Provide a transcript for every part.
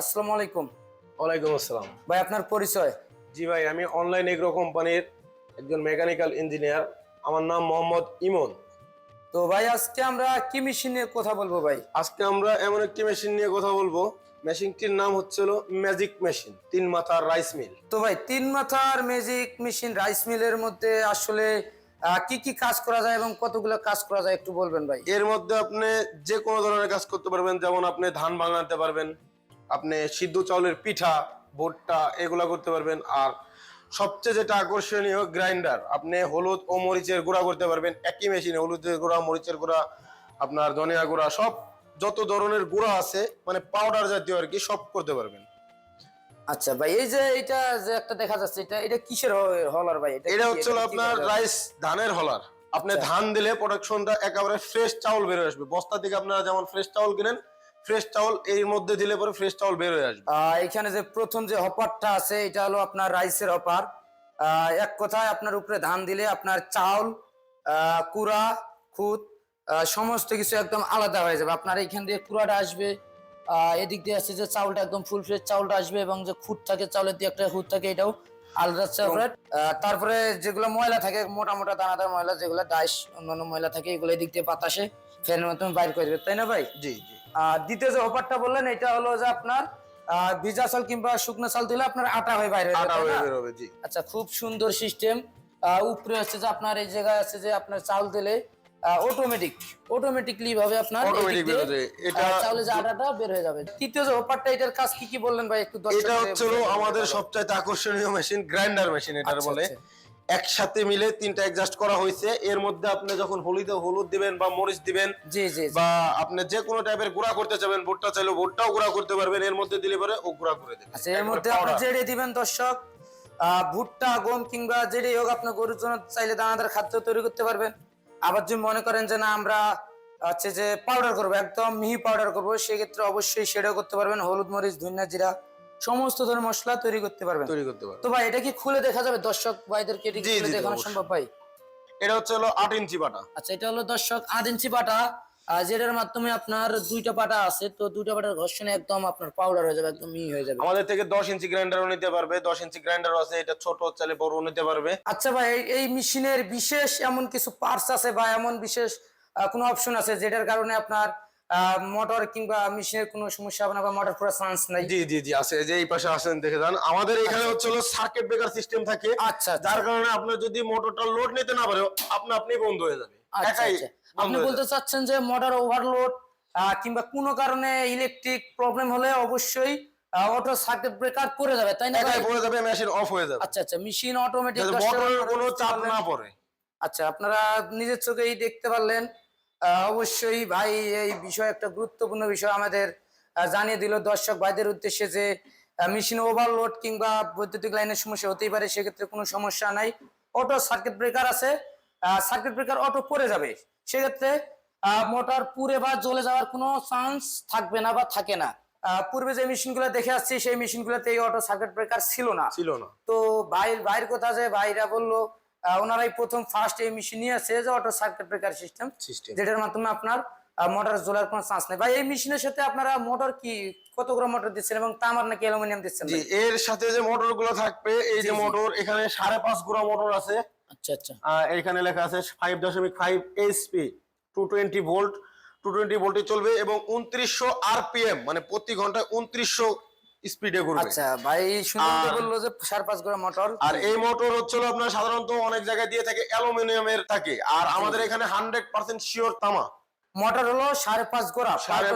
আসসালামু আলাইকুম। ওয়ালাইকুম আসসালাম। ভাই আপনার পরিচয়? জি ভাই আমি অনলাইন এগ্রো কোম্পানির একজন মেকানিক্যাল ইঞ্জিনিয়ার। আমার নাম মোহাম্মদ ইমন। তো ভাই আজকে আমরা কি মেশিন নিয়ে কথা বলব ভাই? আজকে আমরা এমন একটি মেশিন নিয়ে কথা বলব। মেশিনটির নাম হচ্ছিল ম্যাজিক মেশিন তিন মাথার রাইস মিল। তো ভাই তিন মাথার ম্যাজিক মেশিন রাইস মিলের মধ্যে আসলে কি কি কাজ করা যায় এবং কতগুলো কাজ করা যায় একটু বলবেন ভাই? এর মধ্যে আপনি যে কোনো ধরনের কাজ করতে পারবেন। যেমন আপনি ধান ভাঙাতে পারবেন আপনি সিদ্ধ চাউলের পিঠা ভুট্টা এগুলা করতে পারবেন। আর সবচেয়ে যেটা আকর্ষণীয় গ্রাইন্ডার আপনি হলুদ ও মরিচের গুঁড়া করতে পারবেন। একই মেশিনে হলুদের গুঁড়া মরিচের গুঁড়া আপনার ধনিয়া গুঁড়া সব যত ধরনের গুঁড়া আছে মানে পাউডার জাতীয় আর কি সব করতে পারবেন। আচ্ছা ভাই এই যে এটা যে একটা দেখা যাচ্ছে এটা এটা কিসের হলার ভাই? এটা কি আপনার রাইস ধানের হলার। আপনি আচ্ছা। ধান দিলে প্রোডাকশনটা একেবারে ফ্রেশ চাউল বের আসবে। বস্তা থেকে আপনারা যেমন ফ্রেশ চাউল কিনেন ফ্রেশ চাউল এর মধ্যে দিলে পরে ফ্রেশ চাউল বের হয়ে আসবে। এখানে যে প্রথম যে হপারটা আছে এটা হলো আপনার রাইসের হপার এক কথায় আপনার উপরে ধান দিলে আপনার চাউল কুড়া খুদ সমস্ত কিছু একদম আলাদা হয়ে যাবে। আপনার এখান দিয়ে কুড়াটা আসবে এদিক দিয়ে আছে যে চাউলটা একদম ফুল ফ্রেশ চাউলটা আসবে এবং যে খুদ থাকে চাউলের দিয়ে একটা খুদ থাকে এটাও আলাদা সেপারেট তারপরে যেগুলো ময়লা থাকে মোটা মোটা দানাদার ময়লা যেগুলো ডাইস অন্যান্য ময়লা থাকে এগুলো এদিক দিয়ে বাতাসে ফ্যানের মাধ্যমে বাইর করে দেবে। তাই না ভাই? জি জি। আর দ্বিতীয় যে অফারটা বললেন এটা হলো যে আপনার ভিজা চাল কিংবা শুকনো চাল দিলে আপনার আটা হয়ে বাইরে আটা হয়ে বের হবে জি। আচ্ছা খুব সুন্দর সিস্টেম উপরে হচ্ছে যে আপনার এই জায়গায় আছে যে আপনার চাল দিলে অটোমেটিক অটোমেটিকলি ভাবে আপনার Automatic বের হয়ে এটা- চাউলে যে আটাটা বের হয়ে যাবে। তৃতীয় যে অফারটা এটার কাজ কি কি বললেন ভাই একটু এটা বুঝাতে আমাদের। সবচাইতে আকর্ষণীয় মেশিন গ্রাইন্ডার মেশিন এটার আচ্ছা, বলে। আচ্ছা। একসাথে মিলে তিনটা অ্যাডজাস্ট করা হয়েছে। এর মধ্যে আপনি যখন হলুদে হলুদ দিবেন বা মরিচ দিবেন জি জি। বা আপনি যে কোনো টাইপের গুঁড়া করতে চাবেন ভুট্টা চাইলে ভুট্টাও গুঁড়া করতে পারবেন এর মধ্যে দিলে পরে ও গুঁড়া করে দেবে। আচ্ছা এর মধ্যে আপনি যেটা দিবেন দর্শক আহ, ভুট্টা গম কিংবা যেটাই হোক আপনি গরুর জন্য চাইলে দানাদার খাদ্য তৈরি করতে পারবেন। আবার যদি মনে করেন যে না আমরা হচ্ছে যে পাউডার করব একদম মিহি পাউডার করব সেক্ষেত্রে অবশ্যই সেটাও করতে পারবেন। হলুদ মরিচ ধনিয়া জিরা সমস্ত ধরনের মশলা তৈরি করতে পারবেন। তৈরি করতে পারবেন। তো ভাই এটা কি খুলে দেখা যাবে? দর্শক ভাইদেরকে এটা কি খুলে দেখানো সম্ভব ভাই? এটা হচ্ছে হলো আট ইঞ্চি বাটা। আচ্ছা এটা হলো দর্শক আট ইঞ্চি পাটা আহ, যেটার মাধ্যমে আপনার দুইটা পাটা আছে তো দুইটা পাটার ঘর্ষণে একদম আপনার পাউডার হয়ে যাবে একদম মিহি হয়ে যাবে। আমাদের থেকে দশ ইঞ্চি গ্রাইন্ডারও নিতে পারবে দশ ইঞ্চি গ্রাইন্ডারও আছে এটা ছোট চাইলে বড় নিতে পারবে। আচ্ছা ভাই এই- এই মেশিনের বিশেষ এমন কিছু পার্টস আছে বা এমন বিশেষ কোনো অপশন আছে যেটার কারণে আপনার মোটর কিংবা মেশিনের কোনো সমস্যা হবে না বা মোটর পুরো চান্স নাই। জি জি জি আছে যে এই পাশে আসেন দেখে যান। আমাদের এখানে হচ্ছে হলো সার্কিট ব্রেকার সিস্টেম থাকে। আচ্ছা আচ্ছা। যার কারণে আপনার যদি মোটরটা লোড নিতে না পারে আপনি আপনি বন্ধ হয়ে যাবে। আচ্ছা, একাই আচ্ছা। আপনি বলতে চাচ্ছেন যে মোটর ওভারলোড কিংবা কোনো কারণে ইলেকট্রিক প্রবলেম হলে অবশ্যই অটো সার্কিট ব্রেকার পড়ে যাবে তাই না একাই পড়ে যাবে মেশিন অফ হয়ে যাবে। আচ্ছা আচ্ছা মেশিন অটোমেটিক মোটরের কোনো চাপ না পড়ে। আচ্ছা আপনারা নিজের চোখেই দেখতে পারলেন অবশ্যই ভাই এই বিষয় একটা গুরুত্বপূর্ণ বিষয় আমাদের জানিয়ে দিল দর্শক ভাইদের উদ্দেশ্যে যে মেশিন ওভারলোড কিংবা বৈদ্যুতিক লাইনের সমস্যা হতেই পারে সেক্ষেত্রে কোনো সমস্যা নাই। অটো সার্কিট ব্রেকার আছে সার্কিট ব্রেকার অটো পড়ে যাবে। সেক্ষেত্রে মোটর পুড়ে বা জ্বলে যাওয়ার কোনো চান্স থাকবে না বা থাকে না। পূর্বে যে মেশিনগুলো দেখে আসছি সেই মেশিনগুলোতে এই অটো সার্কিট ব্রেকার ছিল না। ছিল না। তো ভাই ভাইয়ের কথা যে ভাইরা বলল ওনারাই প্রথম ফার্স্ট এই মেশিন নিয়ে আসছে যে অটো সার্কিট ব্রেকার সিস্টেম। যেটার মাধ্যমে আপনার মোটর জ্বলার কোনো চান্স নেই ভাই এই মেশিনের সাথে আপনারা মোটর কি কত গ্রাম মোটর দিচ্ছেন এবং তামার নাকি অ্যালুমিনিয়াম দিচ্ছেন জি এর সাথে যে মোটরগুলো থাকবে এই যে। মোটর এখানে সাড়ে পাঁচ গুড়া মোটর আছে আচ্ছা আচ্ছা এখানে লেখা আছে ফাইভ দশমিক five HP two twenty volt two twenty ভোল্টে চলবে এবং উনত্রিশশো আরপিএম মানে প্রতি ঘন্টায় উনত্রিশশো স্পিডে ঘুরবে। আচ্ছা ভাই সুন্দর বলল যে গ্রাম মোটর আর এই মোটর হচ্ছিল আপনার সাধারণত অনেক জায়গায় দিয়ে থাকে অ্যালুমিনিয়ামের থাকে। আর আমাদের এখানে হান্ড্রেড পার্সেন্ট শিওর তামা। মোটর হলো সাড়ে পাঁচ গোড়া সাড়ে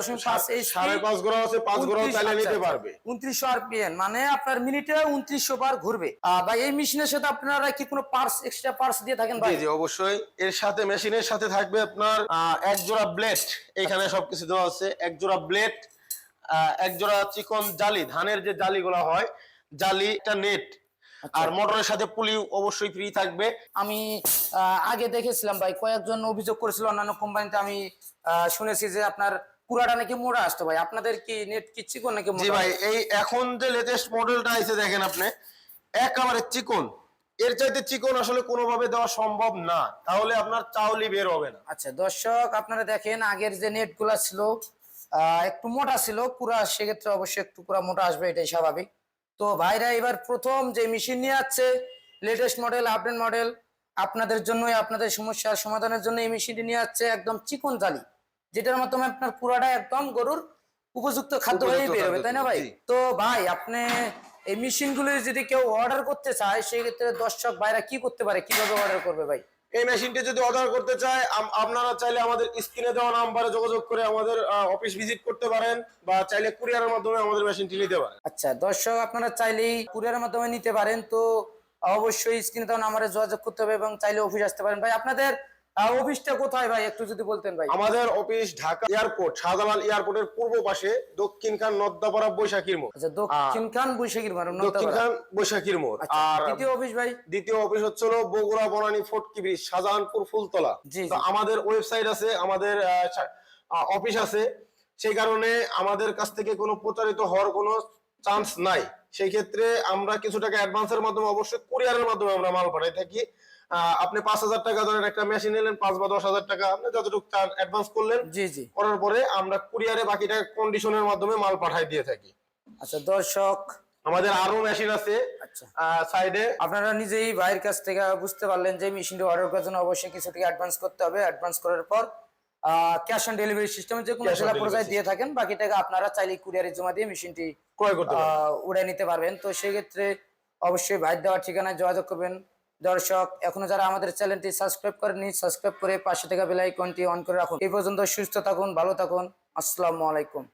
সাড়ে পাঁচ গোড়া আছে পাঁচ গোড়াও আচ্ছা, চালিয়ে নিতে পারবে। উনত্রিশশো আরপিএম মানে আপনার মিনিটে উনত্রিশশো বার ঘুরবে। ভাই এই মেশিনের সাথে আপনারা কি কোনো পার্স এক্সট্রা পার্স দিয়ে থাকেন ভাই? জি অবশ্যই। এর সাথে মেশিনের সাথে থাকবে আপনার এক জোড়া ব্লেড এখানে সবকিছু দেওয়া আছে এক জোড়া ব্লেড এক জোড়া চিকন জালি ধানের যে জালিগুলো হয় জালি একটা নেট আর মোটরের সাথে পুলি অবশ্যই ফ্রি থাকবে। আমি আগে দেখেছিলাম ভাই কয়েকজন অভিযোগ করেছিল অন্যান্য কোম্পানিতে। আমি শুনেছি যে আপনার পুরাটা নাকি মোড়া আসতো ভাই। আপনাদের কি নেট কি চিকন নাকি জি ভাই এই এখন যে লেটেস্ট মডেলটা আছে দেখেন আপনি একেবারে চিকন। এর চাইতে চিকন আসলে কোনোভাবে দেওয়া সম্ভব না। তাহলে আপনার চাউলি বের হবে না। আচ্ছা দর্শক আপনারা দেখেন আগের যে নেটগুলা ছিল একটু মোটা ছিল পুরা সেক্ষেত্রে অবশ্যই একটু পুরা মোটা আসবে এটাই স্বাভাবিক। তো ভাইরা এবার প্রথম যে মেশিন নিয়ে আসছে লেটেস্ট মডেল আপডেট মডেল আপনাদের জন্যই আপনাদের সমস্যার সমাধানের জন্য এই মেশিনটি নিয়ে আসছে একদম চিকন জালি যেটার মাধ্যমে আপনার পুরাটা একদম গরুর উপযুক্ত খাদ্য হয়ে বেরোবে তাই না ভাই? তো ভাই আপনি এই মেশিনগুলো যদি কেউ অর্ডার করতে চায় সেক্ষেত্রে দর্শক ভাইরা কি করতে পারে? কীভাবে অর্ডার করবে ভাই? এই মেশিনটি যদি অর্ডার করতে চায় আপনারা চাইলে আমাদের স্ক্রিনে দেওয়া নাম্বারে যোগাযোগ করে আমাদের অফিস ভিজিট করতে পারেন বা চাইলে কুরিয়ারের মাধ্যমে আমাদের মেশিনটি নিতে পারেন। আচ্ছা দর্শক, আপনারা চাইলেই কুরিয়ারের মাধ্যমে নিতে পারেন। তো, অবশ্যই স্ক্রিনে দেওয়া নাম্বারে যোগাযোগ করতে হবে এবং চাইলে অফিস আসতে পারেন। ভাই, আপনাদের অফিসটা কোথায় ভাই? একটু যদি বলতেন ভাই। আমাদের অফিস ঢাকা এয়ারপোর্ট শাহজালাল এয়ারপোর্টের পূর্ব পাশে দক্ষিণ খান নদ্দাপাড়া বৈশাখীর মোড়। আচ্ছা দক্ষিণ খান বৈশাখীর মারুন দক্ষিণ খান বৈশাখীর মোড়। আচ্ছা আর দ্বিতীয় অফিস ভাই? দ্বিতীয় অফিস হচ্ছে বগুড়া বনানী ফোর্টকি ব্রিজ শাহজাহানপুর ফুলতলা। তো আমাদের ওয়েবসাইট আছে আমাদের অফিস আছে। সেই কারণে আমাদের কাছ থেকে কোনো প্রচারিত হওয়ার কোনো চান্স নাই। সেই ক্ষেত্রে আমরা কিছু টাকা অ্যাডভান্সের মাধ্যমে অবশ্যই কুরিয়ারের মাধ্যমে আমরা মাল পাঠাই থাকি। আপনি পাঁচ হাজার টাকা ধরেন একটা মেশিন নিলেন পাঁচ বা দশ হাজার টাকা আপনি যতটুকু চান অ্যাডভান্স করলেন জি জি। করার পরে আমরা কুরিয়ারে বাকি টাকা কন্ডিশনের মাধ্যমে মাল পাঠাই দিয়ে থাকি। আচ্ছা দর্শক। আমাদের আরও মেশিন আছে। আচ্ছা। সাইডে আপনারা নিজেই ভাইয়ের কাছ থেকে বুঝতে পারলেন যে মেশিনটি অর্ডার করার জন্য অবশ্যই কিছু টাকা অ্যাডভান্স করতে হবে। অ্যাডভান্স করার পর ক্যাশ অন ডেলিভারি সিস্টেমে যে কোনো জেলা পর্যায়ে দিয়ে থাকেন বাকি টাকা আপনারা চাইলে কুরিয়ারে জমা দিয়ে মেশিনটি ক্রয় করতে নিতে পারবেন। তো সেই ক্ষেত্রে অবশ্যই ভাই দেওয়ার ঠিকানায় যোগাযোগ করবেন। দর্শক, এখনও যারা আমাদের চ্যানেলটি সাবস্ক্রাইব করেনি সাবস্ক্রাইব করে পাশে থাকা বেল আইকনটি অন করে রাখুন। এই পর্যন্ত সুস্থ থাকুন, ভালো থাকুন। আসসালামু আলাইকুম।